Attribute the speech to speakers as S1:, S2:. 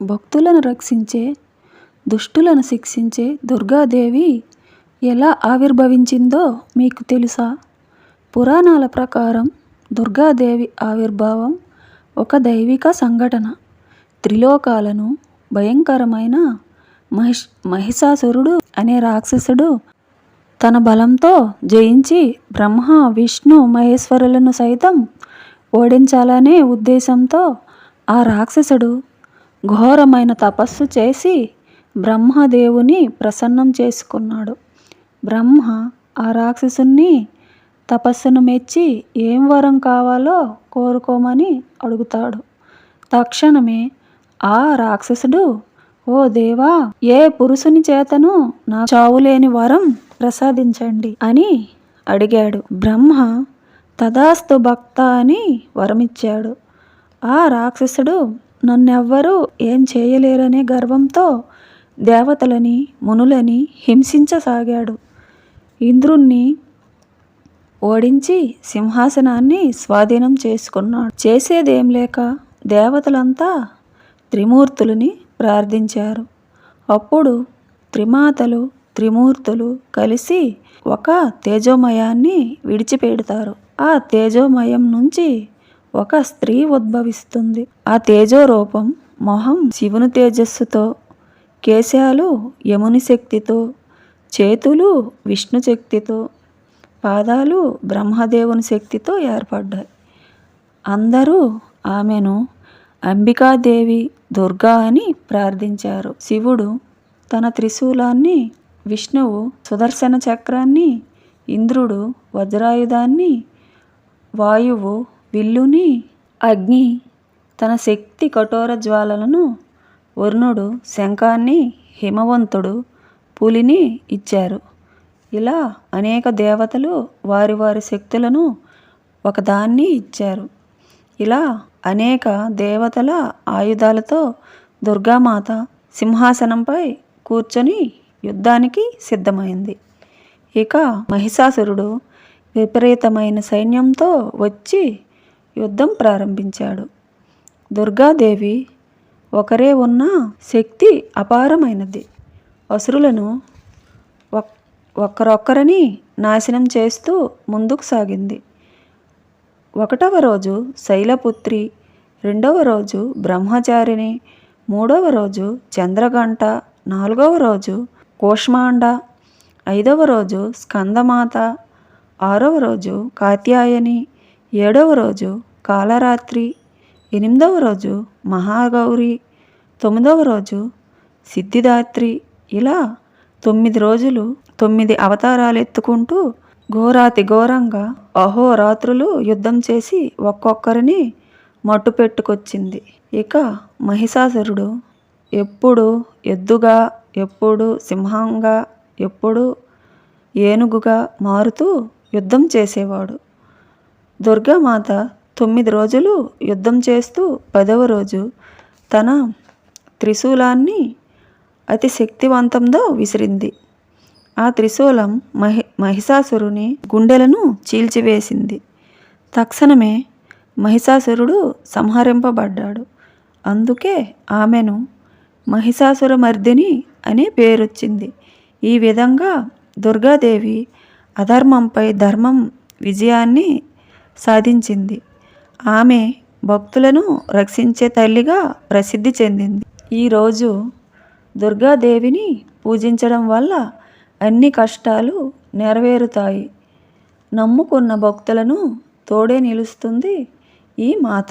S1: భక్తులను రక్షించే దుష్టులను శిక్షించే దుర్గాదేవి ఎలా ఆవిర్భవించిందో మీకు తెలుసా? పురాణాల ప్రకారం దుర్గాదేవి ఆవిర్భావం ఒక దైవిక సంఘటన. త్రిలోకాలను భయంకరమైన మహిష్ మహిషాసురుడు అనే రాక్షసుడు తన బలంతో జయించి బ్రహ్మ విష్ణు మహేశ్వరులను సైతం ఓడించాలనే ఉద్దేశంతో ఆ రాక్షసుడు ఘోరమైన తపస్సు చేసి బ్రహ్మదేవుని ప్రసన్నం చేసుకున్నాడు. బ్రహ్మ ఆ రాక్షసుని తపస్సును మెచ్చి ఏం వరం కావాలో కోరుకోమని అడుగుతాడు. తక్షణమే ఆ రాక్షసుడు ఓ దేవా ఏ పురుషుని చేతను నా చావులేని వరం ప్రసాదించండి అని అడిగాడు. బ్రహ్మ తదాస్తు భక్త అని వరమిచ్చాడు. ఆ రాక్షసుడు నన్నెవ్వరూ ఏం చేయలేరనే గర్వంతో దేవతలని మునులని హింసించసాగాడు. ఇంద్రుణ్ణి ఓడించి సింహాసనాన్ని స్వాధీనం చేసుకున్నాడు. చేసేదేం లేక దేవతలంతా త్రిమూర్తులని ప్రార్థించారు. అప్పుడు త్రిమాతలు త్రిమూర్తులు కలిసి ఒక తేజోమయాన్ని విడిచిపెడతారు. ఆ తేజోమయం నుంచి ఒక స్త్రీ ఉద్భవిస్తుంది. ఆ తేజో రూపం మొహం శివుని తేజస్సుతో కేశాలు యముని శక్తితో చేతులు విష్ణు శక్తితో పాదాలు బ్రహ్మదేవుని శక్తితో ఏర్పడ్డాయి. అందరూ ఆమెను అంబికాదేవి దుర్గా అని ప్రార్థించారు. శివుడు తన త్రిశూలాన్ని విష్ణువు సుదర్శన చక్రాన్ని ఇంద్రుడు వజ్రాయుధాన్ని వాయువు విల్లుని అగ్ని తన శక్తి కఠోర జ్వాలలను వరుణుడు శంఖాన్ని హిమవంతుడు పులిని ఇచ్చారు. ఇలా అనేక దేవతలు వారి వారి శక్తులను ఒకదాన్ని ఇచ్చారు. ఇలా అనేక దేవతల ఆయుధాలతో దుర్గామాత సింహాసనంపై కూర్చొని యుద్ధానికి సిద్ధమైంది. ఇక మహిషాసురుడు విపరీతమైన సైన్యంతో వచ్చి యుద్ధం ప్రారంభించాడు. దుర్గాదేవి ఒకరే ఉన్న శక్తి అపారమైనది. అసురులను ఒక్కరొక్కరిని నాశనం చేస్తూ ముందుకు సాగింది. ఒకటవ రోజు శైలపుత్రి రెండవ రోజు బ్రహ్మచారిణి మూడవ రోజు చంద్రగంట నాలుగవ రోజు కూష్మాండ ఐదవ రోజు స్కందమాత ఆరవ రోజు కాత్యాయని ఏడవ రోజు కాలరాత్రి ఎనిమిదవ రోజు మహాగౌరి తొమ్మిదవ రోజు సిద్ధిదాత్రి ఇలా తొమ్మిది రోజులు తొమ్మిది అవతారాలు ఎత్తుకుంటూ ఘోరాతి ఘోరంగా అహోరాత్రులు యుద్ధం చేసి ఒక్కొక్కరిని మట్టు పెట్టుకొచ్చింది. ఇక మహిషాసురుడు ఎప్పుడు ఎద్దుగా ఎప్పుడు సింహంగా ఎప్పుడు ఏనుగుగా మారుతూ యుద్ధం చేసేవాడు. దుర్గామాత తొమ్మిది రోజులు యుద్ధం చేస్తూ పదవ రోజు తన త్రిశూలాన్ని అతి శక్తివంతంతో విసిరింది. ఆ త్రిశూలం మహి మహిషాసురుని గుండెలను చీల్చివేసింది. తక్షణమే మహిషాసురుడు సంహరింపబడ్డాడు. అందుకే ఆమెను మహిషాసురమర్దిని అనే పేరొచ్చింది. ఈ విధంగా దుర్గాదేవి అధర్మంపై ధర్మం విజయాన్ని సాధించింది. ఆమె భక్తులను రక్షించే తల్లిగా ప్రసిద్ధి చెందింది. ఈరోజు దుర్గాదేవిని పూజించడం వల్ల అన్ని కష్టాలు నెరవేరుతాయి. నమ్ముకున్న భక్తులను తోడే నిలుస్తుంది ఈ మాత.